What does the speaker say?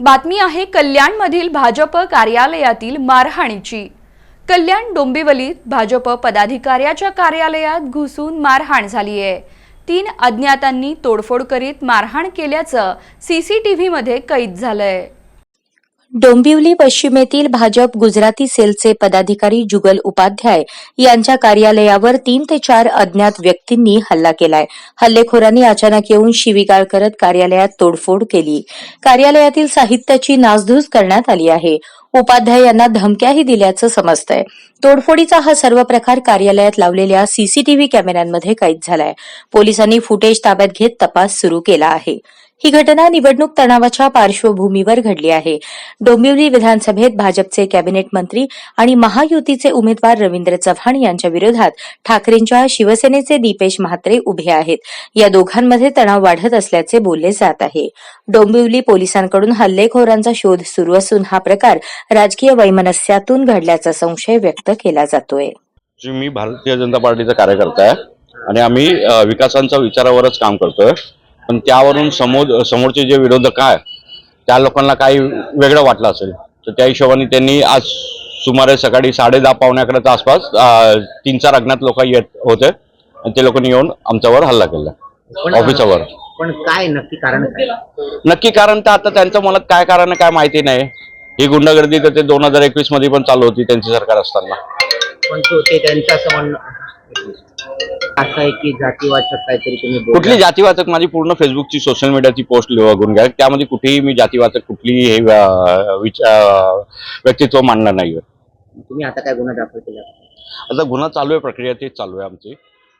बातमी आहे कल्याणमधील भाजप कार्यालयातील मारहाणीची. कल्याण डोंबिवलीत भाजप पदाधिकाऱ्याच्या कार्यालयात घुसून मारहाण झाली आहे तीन अज्ञातांनी तोडफोड करीत मारहाण केल्याचं सी सी टी व्हीमध्ये कैद झालंय. डोंबिवली पश्चिमेतील भाजप गुजराती सेलचे पदाधिकारी जुगल उपाध्याय यांच्या कार्यालयावर तीन ते चार अज्ञात व्यक्तींनी हल्ला केलाय. हल्लेखोरांनी अचानक येऊन शिवीगाळ करत कार्यालयात तोडफोड केली. कार्यालयातील साहित्याची नासधूस करण्यात आली आहे. उपाध्याय यांना धमक्याही दिल्याचं समजतंय. तोडफोडीचा हा सर्व प्रकार कार्यालयात लावलेल्या सीसीटीव्ही कॅमेऱ्यांमध्ये कैद झालाय. पोलिसांनी फुटेज ताब्यात घेत तपास सुरू केला आहे. ही घटना निवडणूक तणावाच्या पार्श्वभूमीवर घडली आहे. डोंबिवली विधानसभेत भाजपचे कॅबिनेट मंत्री आणि महायुतीचे उमेदवार रवींद्र चव्हाण यांच्या विरोधात ठाकरेंच्या शिवसेनेचे दीपेश म्हात्रे उभे आहेत. या दोघांमध्ये तणाव वाढत असल्याचे बोलले जात आहे. डोंबिवली पोलिसांकडून हल्लेखोरांचा शोध सुरू असून हा प्रकार राजकीय वैमनस्यातून घडल्याचा संशय व्यक्त केला जातोय. मी भारतीय जनता पार्टीचा कार्यकर्ता आहे आणि आम्ही विकासांच्या विचारावरच काम करतोय. पण त्यावरून समोर समोरचे जे विरोधक आहे त्या लोकांना काही वेगळं वाटलं असेल. तर त्या हिशोबाने त्यांनी आज सुमारे सकाळी साडे दहा पावणे अकराच्या आसपास तीन चार अज्ञात लोक येत होते. आणि ते लोकांनी येऊन आमच्यावर हल्ला केला. ऑफिसावर. पण काय नक्की कारण? नक्की कारण तर आता त्यांच्या मनात काय कारण काय माहिती नाही. ही गुंडगर्दी तर ते दोन हजार एकवीसमध्ये पण चालू होती त्यांची सरकार असताना. पण तो ते त्यांचं असं म्हणणं असं आहे की जातीवाचक काहीतरी तुम्ही बोलला. कुठली जातीवाचक? माझी पूर्ण फेसबुकची सोशल मीडियाची पोस्ट बघून घ्या. त्यामध्ये कुठेही मी जातीवाचक कुठलीही हे अं, विच- अं, व्यक्तित्व मांडलं नाही तुम्ही आता काय गुन्हा दाखल केला? आता गुन्हा चालू आहे प्रक्रिया तेच चालू आहे आमची.